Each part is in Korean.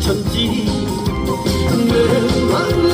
천지. 내 마음을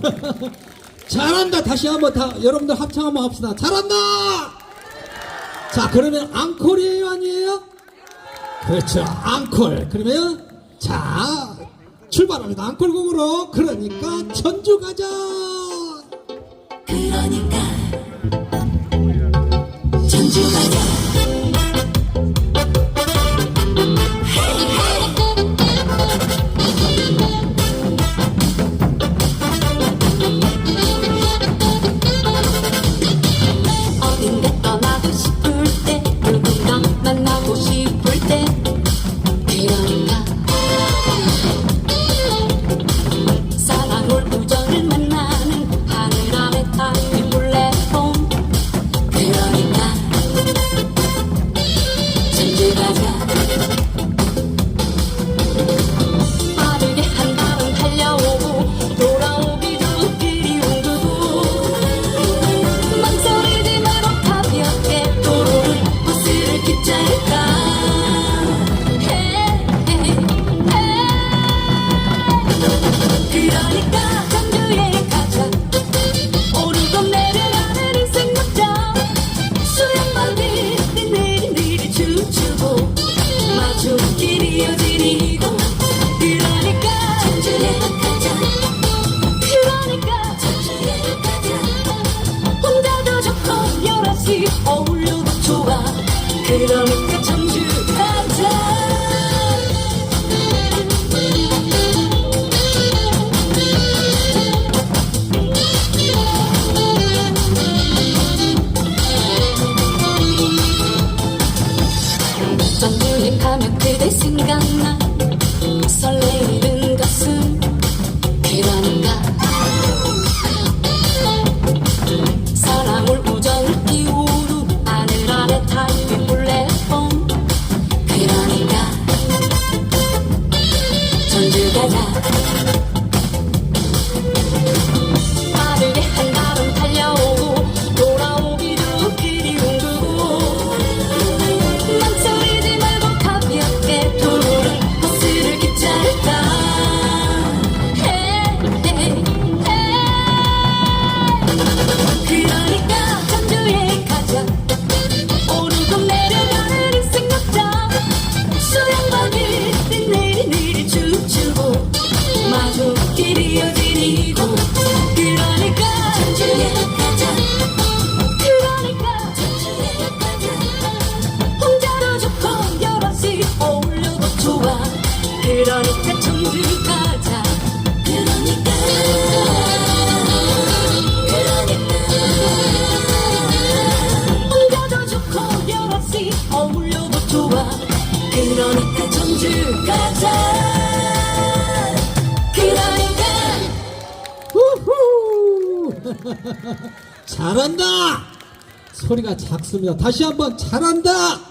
잘한다. 다시 한번 다 여러분들 합창 한번 합시다. 잘한다. 자, 그러면 앙콜이에요, 아니에요? 그렇죠. 앙콜. 그러면 자, 출발합니다. 앙콜공으로. 그러니까 전주 가자. 그러니까 Did I make the la. 잘한다! 소리가 작습니다. 다시 한번 잘한다!